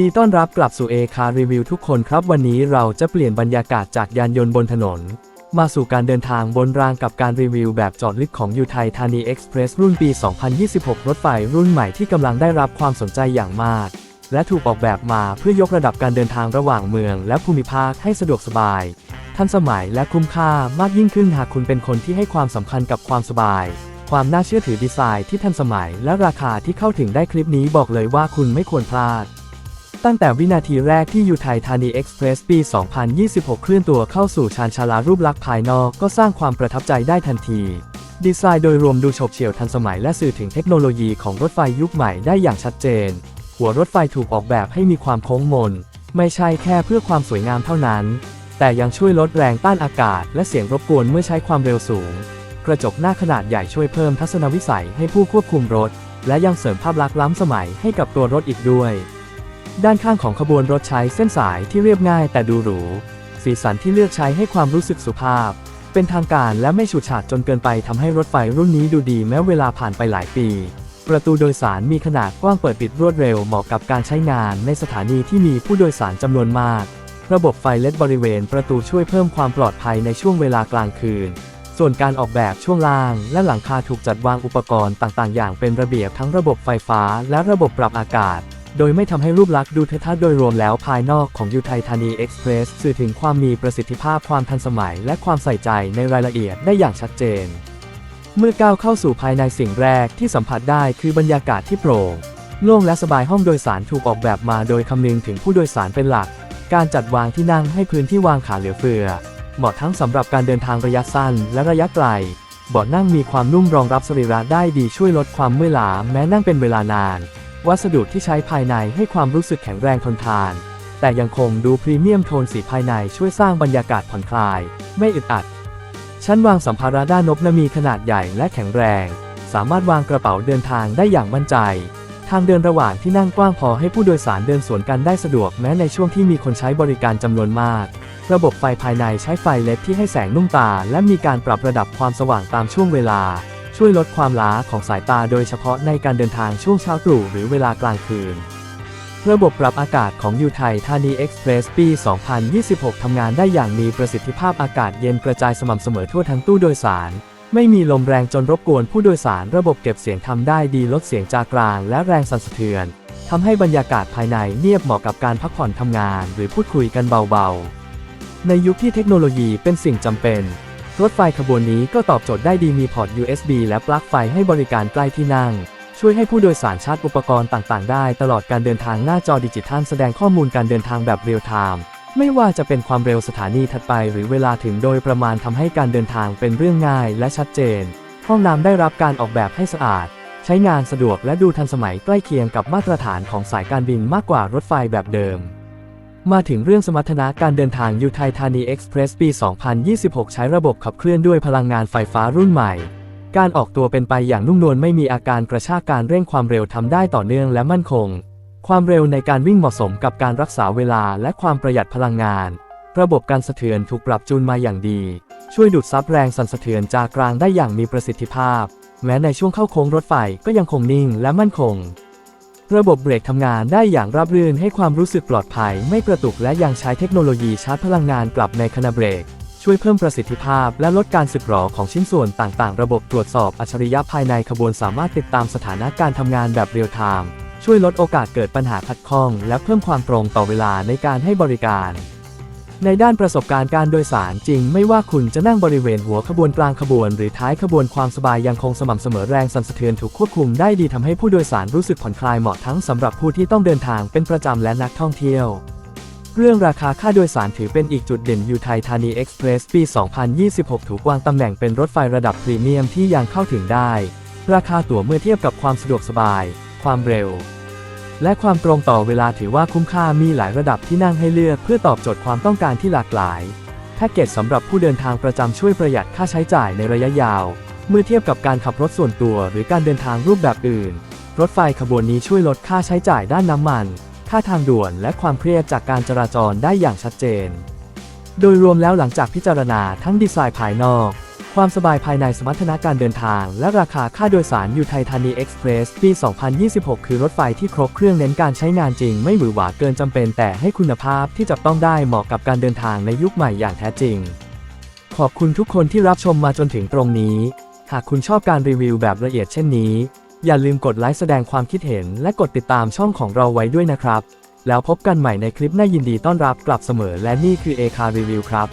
ดีต้อนรับกลับสู่เอคารีวิวทุกคนครับ วันนี้เราจะเปลี่ยนบรรยากาศจากยานยนต์บนถนน มาสู่การเดินทางบนรางกับการรีวิวแบบจอดลึกของยูไทยธานีเอ็กซ์เพรสรุ่นปี 2026 รถไฟรุ่นใหม่ที่กำลังได้รับความสนใจอย่างมาก และถูกออกแบบมาเพื่อยกระดับการเดินทางระหว่างเมือง และภูมิภาคให้สะดวกสบาย ทันสมัยและคุ้มค่ามากยิ่งขึ้นหากคุณเป็นคนที่ให้ความสำคัญกับความสบายความน่าเชื่อถือดีไซน์ที่ทันสมัยและราคาที่เข้าถึงได้คลิปนี้บอกเลยว่าคุณไม่ควรพลาด ตั้งแต่วินาทีแรกที่ยูไทยธานีเอ็กซ์เพรสปี 2026 เคลื่อนตัวเข้าสู่ชานชาลารูปลักษณ์ภายนอกก็สร้างความประทับใจได้ทันที ดีไซน์โดยรวมดูฉบเฉี่ยวทันสมัยและสื่อถึงเทคโนโลยีของรถไฟยุคใหม่ได้อย่างชัดเจน หัวรถไฟถูกออกแบบให้มีความโค้งมน ไม่ใช่แค่เพื่อความสวยงามเท่านั้น แต่ยังช่วยลดแรงต้านอากาศ และเสียงรบกวนเมื่อใช้ความเร็วสูง กระจกหน้าขนาดใหญ่ช่วยเพิ่มทัศนวิสัยให้ผู้ควบคุมรถ และยังเสริมภาพลักษณ์ล้ำสมัยให้กับตัวรถอีกด้วย ด้านข้างของขบวนรถใช้เส้นสายที่เรียบง่ายแต่ดูหรู สีสันที่เลือกใช้ให้ความรู้สึกสุภาพ เป็นทางการและไม่ฉูดฉาดจนเกินไปทำให้รถไฟรุ่นนี้ดูดีแม้เวลาผ่านไปหลายปี ประตูโดยสารมีขนาดกว้างเปิดปิดรวดเร็วเหมาะกับการใช้งานในสถานีที่มีผู้โดยสารจำนวนมาก ระบบไฟเลดบริเวณประตูช่วยเพิ่มความปลอดภัยในช่วงเวลากลางคืน ส่วนการออกแบบช่วงล่าง และหลังคาถูกจัดวางอุปกรณ์ต่างๆ อย่างเป็นระเบียบทั้งระบบไฟฟ้าและระบบปรับอากาศ โดยไม่ทำให้รูปลักษณ์ดูเทะทะโดยรวมแล้วภายนอกของยูไทยธานีเอ็กซ์เพรสสื่อถึงความมีประสิทธิภาพความทันสมัย และความใส่ใจในรายละเอียดได้อย่างชัดเจน เมื่อก้าวเข้าสู่ภายในสิ่งแรกที่สัมผัสได้คือบรรยากาศที่โปร่งโล่งและสบายห้องโดยสารถูกออกแบบมาโดยคำนึงถึงผู้โดยสารเป็นหลัก การจัดวางที่นั่งให้พื้นที่วางขาเหลือเฟือ เหมาะทั้งสำหรับการเดินทางระยะสั้นและระยะไกลเบาะนั่งมีความนุ่มรองรับสรีระได้ดีช่วยลดความเมื่อยล้าแม้นั่งเป็นเวลานาน วัสดุที่ใช้ภายในให้ความรู้สึกแข็งแรงทนทาน แต่ยังคงดูพรีเมียมโทนสีภายในช่วยสร้างบรรยากาศผ่อนคลาย ไม่อึดอัด ชั้นวางสัมภาระด้านนบนมีขนาดใหญ่และแข็งแรง สามารถวางกระเป๋าเดินทางได้อย่างมั่นใจ ทางเดินระหว่างที่นั่งกว้างพอให้ผู้โดยสารเดินสวนกันได้สะดวกแม้ในช่วงที่มีคนใช้บริการจำนวนมาก ระบบไฟภายในใช้ไฟเล็ดที่ให้แสงนุ่มตา และมีการปรับระดับความสว่างตามช่วงเวลา ช่วยลดความล้าของสายตาโดยเฉพาะในการเดินทางช่วงเช้าตรู่หรือเวลากลางคืน ระบบปรับอากาศของยูไทยธานีเอ็กซ์เพรสปี 2026 ทำงานได้อย่างมีประสิทธิภาพอากาศเย็นกระจายสม่ำเสมอทั่วทั้งตู้โดยสาร ไม่มีลมแรงจนรบกวนผู้โดยสารระบบเก็บเสียงทำได้ดีลดเสียงจากกลางและแรงสั่นสะเทือนทำให้บรรยากาศภายในเงียบเหมาะกับการพักผ่อนทำงาน หรือพูดคุยกันเบาๆ ในยุคที่เทคโนโลยีเป็นสิ่งจำเป็น รถไฟขบวนนี้ก็ตอบโจทย์ได้ดีมีพอร์ต USB และปลั๊กไฟให้บริการใกล้ที่นั่ง ช่วยให้ผู้โดยสารชาร์จอุปกรณ์ต่างๆ ได้ตลอดการเดินทางหน้าจอดิจิทัลแสดงข้อมูลการเดินทางแบบเรียลไทม์ไม่ว่าจะเป็นความเร็วสถานีถัดไปหรือเวลาถึงโดยประมาณทำให้การเดินทางเป็นเรื่องง่ายและชัดเจน ห้องน้ำได้รับการออกแบบให้สะอาด ใช้งานสะดวกและดูทันสมัยใกล้เคียงกับมาตรฐานของสายการบินมากกว่ารถไฟแบบเดิม มาถึงเรื่องสมรรถนะการเดินทางยูไทยธานีเอ็กซ์เพรสปี 2026 ใช้ระบบขับเคลื่อนด้วยพลังงานไฟฟ้ารุ่นใหม่ การออกตัวเป็นไปอย่างนุ่มนวลไม่มีอาการกระชากการเร่งความเร็วทำได้ต่อเนื่องและมั่นคง ความเร็วในการวิ่งเหมาะสมกับการรักษาเวลาและความประหยัดพลังงาน ระบบการสะเทือนถูกปรับจูนมาอย่างดี ช่วยดูดซับแรงสั่นสะเทือนจากกลางได้อย่างมีประสิทธิภาพ แม้ในช่วงเข้าโค้งรถไฟก็ยังคงนิ่งและมั่นคง ระบบเบรกทำงานได้อย่างราบรื่นให้ความรู้สึกปลอดภัย ไม่กระตุกและยังใช้เทคโนโลยีชาร์จพลังงานกลับในขณะเบรก ช่วยเพิ่มประสิทธิภาพและลดการสึกหรอของชิ้นส่วนต่างๆ ระบบตรวจสอบอัจฉริยะภายในขบวนสามารถติดตามสถานะการทำงานแบบเรียลไทม์ช่วยลดโอกาสเกิดปัญหาขัดข้อง และเพิ่มความตรงต่อเวลาในการให้บริการ ในด้านประสบการณ์การโดยสารจริง ไม่ว่าคุณจะนั่งบริเวณหัวขบวนกลางขบวน หรือท้ายขบวนความสบายยังคงสม่ำเสมอแรงสั่นสะเทือนถูกควบคุมได้ดีทำให้ผู้โดยสารรู้สึกผ่อนคลายเหมาะทั้งสำหรับผู้ที่ต้องเดินทางเป็นประจำและนักท่องเที่ยว เรื่องราคาค่าโดยสารถือเป็นอีกจุดเด่นยูไทยธานีเอ็กซ์เพรสปี 2026 ถูกวางตำแหน่งเป็นรถไฟระดับพรีเมียมที่ยังเข้าถึงได้ ราคาตั๋วเมื่อเทียบกับความสะดวกสบาย ความเร็ว และความตรงต่อเวลาถือว่าคุ้มค่ามีหลายระดับที่นั่งให้เลือกเพื่อตอบโจทย์ความต้องการที่หลากหลาย แพ็กเกจสำหรับผู้เดินทางประจำช่วยประหยัดค่าใช้จ่ายในระยะยาว เมื่อเทียบกับการขับรถส่วนตัวหรือการเดินทางรูปแบบอื่น รถไฟขบวนนี้ช่วยลดค่าใช้จ่ายด้านน้ำมัน ค่าทางด่วนและความเครียดจากการจราจรได้อย่างชัดเจน โดยรวมแล้วหลังจากพิจารณาทั้งดีไซน์ภายนอก ความสบายภายในสมรรถนะการเดินทาง และราคาค่าโดยสารอยู่ไทยธานีเอ็กซ์เพรสปี 2026 คือรถไฟที่ครบเครื่องเน้นการใช้งานจริง ไม่หวือหวาเกินจำเป็นแต่ให้คุณภาพที่จับต้องได้เหมาะกับการเดินทางในยุคใหม่อย่างแท้จริง ขอบคุณทุกคนที่รับชมมาจนถึงตรงนี้ หากคุณชอบการรีวิวแบบละเอียดเช่นนี้ อย่าลืมกดไลค์แสดงความคิดเห็น และกดติดตามช่องของเราไว้ด้วยนะครับ แล้วพบกันใหม่ในคลิปหน้ายินดีต้อนรับกลับเสมอและนี่คือ a อคารีวิวครับ